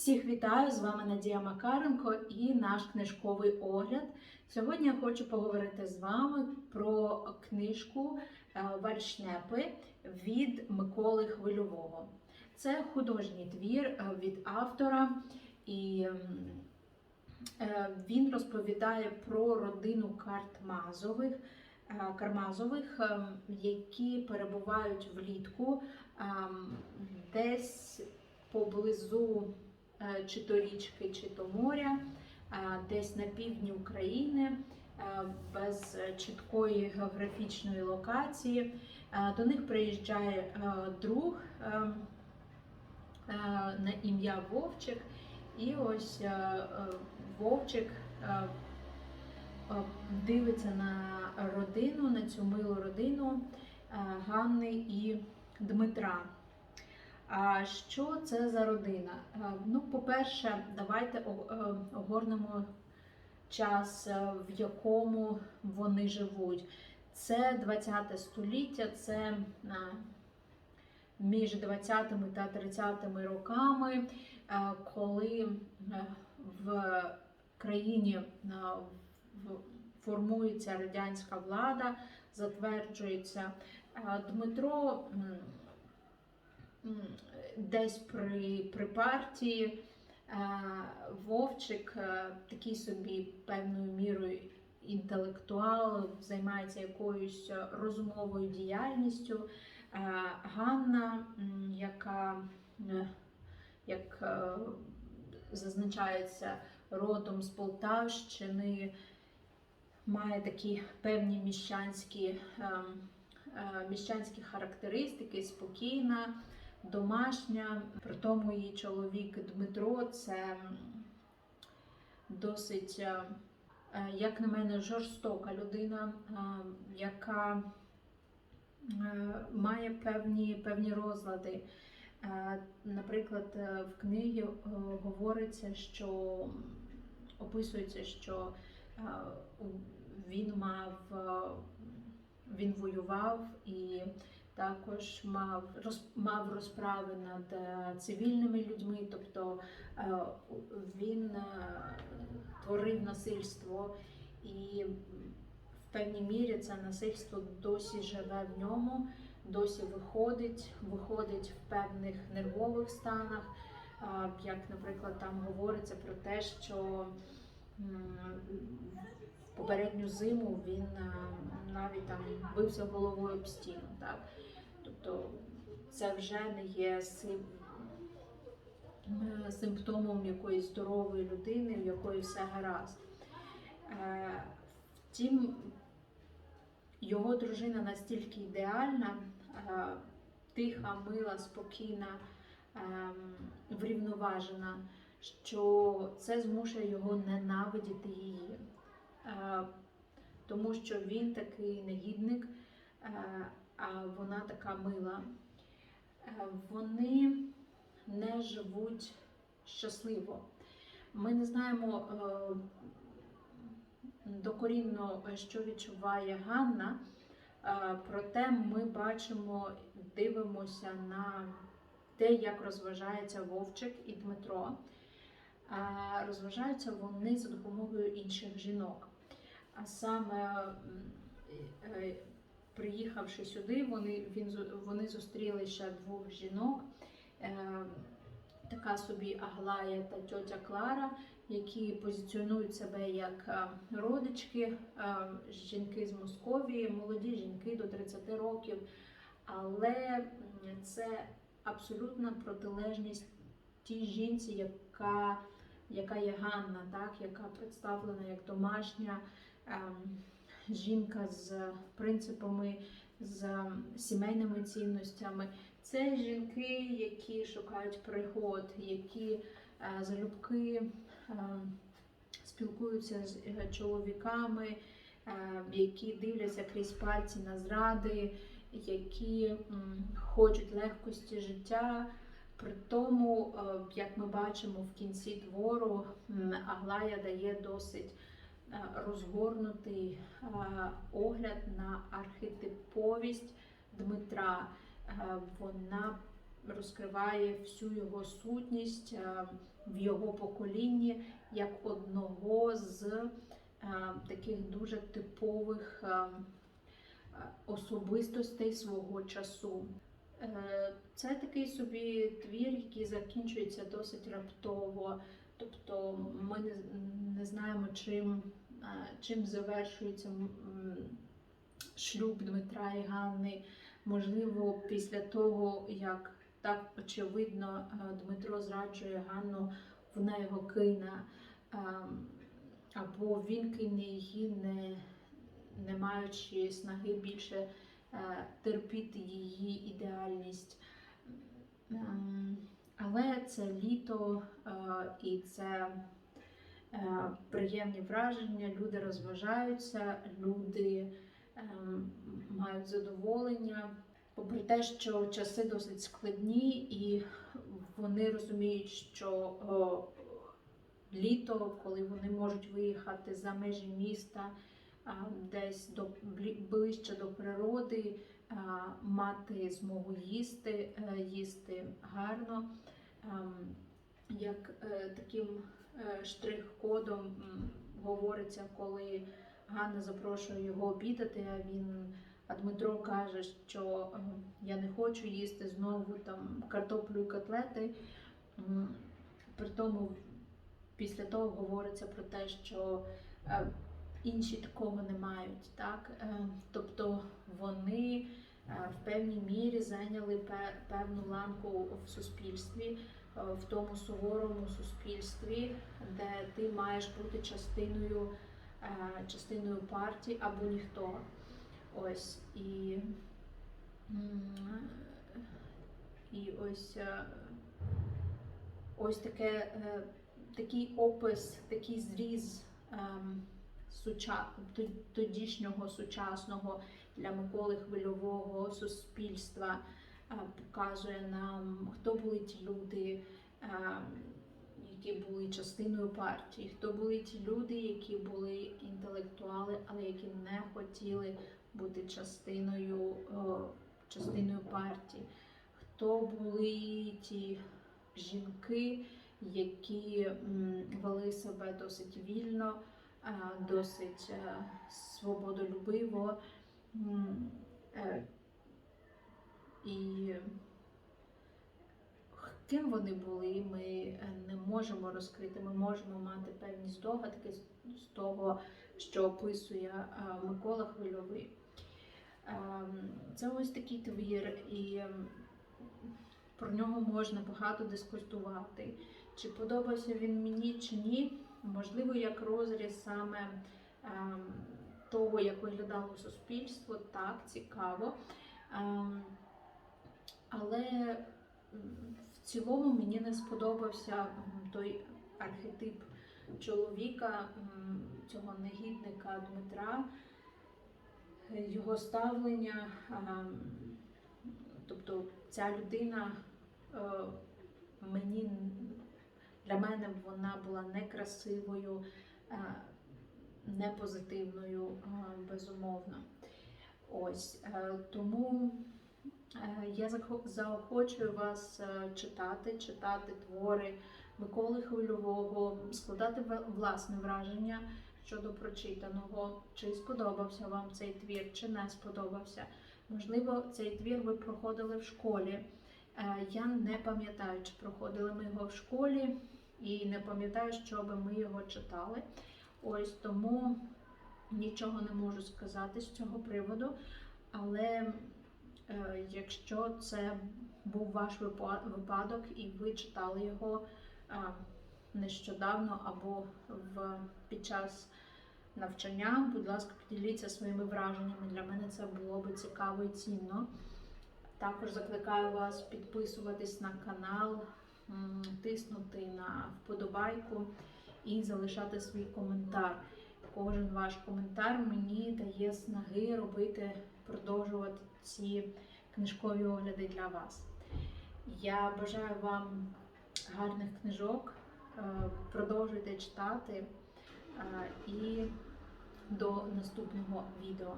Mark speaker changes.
Speaker 1: Всіх вітаю! З вами Надія Макаренко і наш книжковий огляд. Сьогодні я хочу поговорити з вами про книжку е, Варшнепи від Миколи Хвильового. Це художній твір е, від автора, і е, він розповідає про родину Картмазових. Кармазових, які перебувають влітку е, десь поблизу чи то річки, чи то моря, е, десь на півдні України, е, без чіткої географічної локації. Е, До них приїжджає е, друг е, е, на ім'я Вовчик, і ось е, е, Вовчик е, е, дивиться на родину, на цю милу родину е, Ганни і Дмитра. А що це за родина? Е, Ну, по-перше, давайте е, огорнемо час, е, в якому вони живуть. Це 20 століття, це е, між 20 та 30 роками, е, коли е, в країні е, формується радянська влада, затверджується Е, Дмитро. Десь при, при партії е, Вовчик е, такий собі певною мірою інтелектуал, займається якоюсь розумовою діяльністю. Е, Ганна, яка, як зазначається, родом з Полтавщини, має такі певні міщанські, ем, міщанські характеристики, спокійна, домашня. При тому її чоловік Дмитро це досить, е, як на мене, жорстока людина, е, яка е, має певні, певні розлади. Наприклад, в книгі говориться, що описується, що він мав він воював і також мав роз, мав розправи над е, цивільними людьми, тобто е, він е, творив насильство, і в певній мірі це насильство досі живе в ньому, досі виходить, виходить в певних нервових станах. Як, наприклад, там говориться про те, що в попередню зиму він навіть там бився головою об стіну. Так? Тобто це вже не є е, симптомом якоїсь здорової людини, в якої все гаразд. Е, Втім, його дружина настільки ідеальна, е, тиха, мила, спокійна, ем, врівноважена, що це змушує його ненавидіти її. Тому що він такий негідник, а вона така мила. Е, Вони не живуть щасливо. Ми не знаємо е, докорінно, що відчуває Ганна, е, проте ми бачимо, дивимося на те, як розважається Вовчик і Дмитро. Е, Розважаються вони за допомогою інших жінок. А саме, е, приїхавши сюди, вони, він, вони зустріли ще двох жінок, е, така собі Аглая та тьотя Клара, які позиціонують себе як е, родички, е, жінки з Московії, молоді жінки до 30 років. Але це абсолютна протилежність тій жінці, яка, яка є Ганна, так, яка представлена як домашня ем, жінка з принципами, з сімейними цінностями. Це жінки, які шукають пригод, які е, залюбки е, спілкуються з е, чоловіками, які дивляться крізь пальці на зради, які хочуть легкості життя. При тому, як ми бачимо в кінці твору, Аглая дає досить розгорнутий е, огляд на архетиповість Дмитра. Е, Вона розкриває всю його сутність е, в його поколінні як одного з е, таких дуже типових е, особистостей свого часу. Е, Це такий собі твір, який закінчується досить раптово. Тобто ми не, не знаємо, чим, е, чим завершується шлюб Дмитра і Ганни. Можливо, після того, як так очевидно е, Дмитро зраджує Ганну, вона його кине, е, або він кине її, не, не маючи снаги більше е, терпіти її ідеальність. Але це літо е, і це е, приємні враження, люди розважаються, люди ем, мають задоволення. Попри те, що часи досить складні, і вони розуміють, що літо, коли вони можуть виїхати за межі міста, десь до ближче до природи, мати змогу їсти, е, їсти гарно, ем, як е, таким е, штрих-кодом говориться, коли Ганна запрошує його обідати, а він. А Дмитро каже, що е, я не хочу їсти знову там картоплю і котлети. При тому після того говориться про те, що інші такого не мають. Так? Е, Тобто вони е, в певній мірі зайняли певну ланку в суспільстві, е, в тому суворому суспільстві, де ти маєш бути частиною, частиною партії або ніхто. Ось і, і ось, ось таке, такий опис, такий зріз ем, суча, тодішнього сучасного для Миколи Хвильового суспільства е, показує нам, хто були ті люди, ем, які були частиною партії, хто були ті люди, які були інтелектуали, але які не хотіли бути частиною, частиною партії. Хто були ті жінки, які вели себе досить вільно, е, досить е, свободолюбиво. е, І ким вони були, ми е, не можемо розкрити. Ми можемо мати певні здогадки з- того, що описує е, Микола Хвильовий. Це ось такий твір, і про нього можна багато дискутувати. Чи подобався він мені чи ні? Можливо, як розріз саме ем, того, як виглядало суспільство, так, цікаво. Ем, Але в цілому мені не сподобався той архетип чоловіка, цього негідника Дмитра його ставлення. а, Тобто ця людина е, мені для мене вона була некрасивою, е, не позитивною, е, безумовно. Ось е, тому я заохочую вас читати, читати твори Миколи Хвильового, складати власне враження щодо прочитаного, чи сподобався вам цей твір, чи не сподобався. Можливо, цей твір ви проходили в школі. Я не пам'ятаю, чи проходили ми його в школі, і не пам'ятаю, щоб ми його читали. Ось тому нічого не можу сказати з цього приводу. Але е, якщо це був ваш випадок і ви читали його е, нещодавно або в, під час навчання, будь ласка, поділіться своїми враженнями. Для мене це було би цікаво і цінно. Також закликаю вас підписуватись на канал, тиснути на вподобайку і залишати свій коментар. Кожен ваш коментар мені дає снаги робити, продовжувати ці книжкові огляди для вас. Я бажаю вам гарних книжок, е, продовжуйте читати е, і до наступного відео.